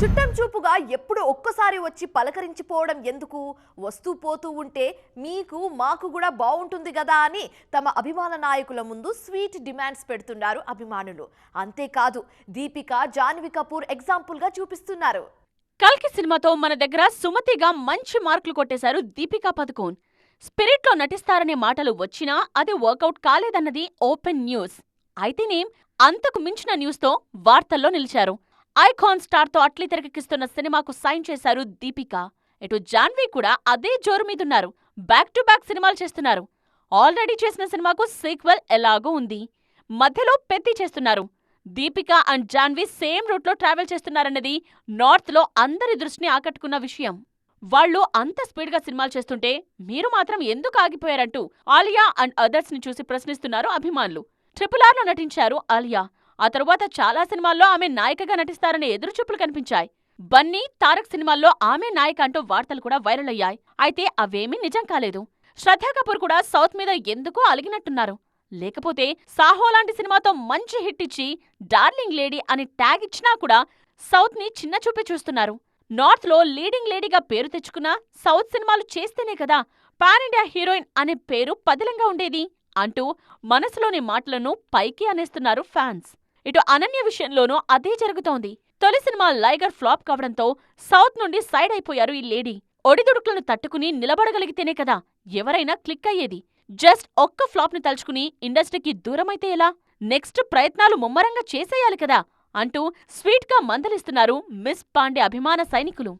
చుట్టం చూపుగా ఎప్పుడు ఒక్కసారి వచ్చి పలకరించిపోవడం ఎందుకు? వస్తూ పోతూ ఉంటే మీకు మాకు కూడా బాగుంటుంది కదా అని తమ అభిమాన నాయకుల ముందు స్వీట్ డిమాండ్స్ పెడుతున్నారు అభిమానులు. అంతేకాదు దీపిక జాన్వి కపూర్ ఎగ్జాంపుల్గా చూపిస్తున్నారు. కల్కి సినిమాతో మన దగ్గర సుమతిగా మంచి మార్కులు కొట్టేశారు దీపికా పదుకోన్. స్పిరిట్లో నటిస్తారనే మాటలు వచ్చినా అది వర్కౌట్ కాలేదన్నది ఓపెన్ న్యూస్. అయితేనేం అంతకు మించిన న్యూస్తో వార్తల్లో నిలిచారు. ఐకాన్ స్టార్తో అట్లీ తెరకెక్కిస్తున్న సినిమాకు సైన్ చేశారు దీపిక. ఇటు జాన్వీ కూడా అదే జోరు మీదున్నారు. బ్యాక్ టు బ్యాక్ సినిమాలు చేస్తున్నారు. ఆల్రెడీ చేసిన సినిమాకు సీక్వెల్ ఎలాగో ఉంది. మధ్యలో పెద్ది చేస్తున్నారు. దీపిక అండ్ జాన్వీ సేమ్ రూట్లో ట్రావెల్ చేస్తున్నారన్నది నార్త్లో అందరి దృష్టిని ఆకట్టుకున్న విషయం. వాళ్ళు అంత స్పీడ్గా సినిమాలు చేస్తుంటే మీరు మాత్రం ఎందుకు ఆగిపోయారంటూ ఆలియా అండ్ అదర్స్ని చూసి ప్రశ్నిస్తున్నారు అభిమానులు. ట్రిపుల్ ఆర్లో నటించారు ఆలియా. ఆ తరువాత చాలా సినిమాల్లో ఆమె నాయికగా నటిస్తారనే ఎదురుచూపులు కనిపించాయి. బన్నీ తారక్ సినిమాల్లో ఆమె నాయక అంటూ వార్తలు కూడా వైరల్ అయ్యాయి. అయితే అవేమీ నిజం కాలేదు. శ్రద్ధా కపూర్ కూడా సౌత్ మీద ఎందుకో అలిగినట్టున్నారు. లేకపోతే సాహో లాంటి సినిమాతో మంచి హిట్ ఇచ్చి డార్లింగ్ లేడీ అని ట్యాగ్ ఇచ్చినా కూడా సౌత్ని చిన్న చూపి చూస్తున్నారు. నార్త్లో లీడింగ్ లేడీగా పేరు తెచ్చుకున్నా సౌత్ సినిమాలు చేస్తేనే కదా పాన్ ఇండియా హీరోయిన్ అనే పేరు పదిలంగా ఉండేది అంటూ మనసులోని మాటలను పైకి అనేస్తున్నారు ఫ్యాన్స్. ఇటు అనన్య విషయంలోనూ అదే జరుగుతోంది. తొలి సినిమా లైగర్ ఫ్లాప్ కావడంతో సౌత్ నుండి సైడ్ అయిపోయారు ఈ లేడీ. ఒడిదుడుకులను తట్టుకుని నిలబడగలిగితేనే కదా ఎవరైనా క్లిక్ అయ్యేది. జస్ట్ ఒక్క ఫ్లాప్ను తలుచుకుని ఇండస్ట్రీకి దూరమైతే ఎలా? నెక్స్ట్ ప్రయత్నాలు ముమ్మరంగా చేసేయాలి కదా అంటూ స్వీట్గా మందలిస్తున్నారు మిస్ పాండే అభిమాన సైనికులు.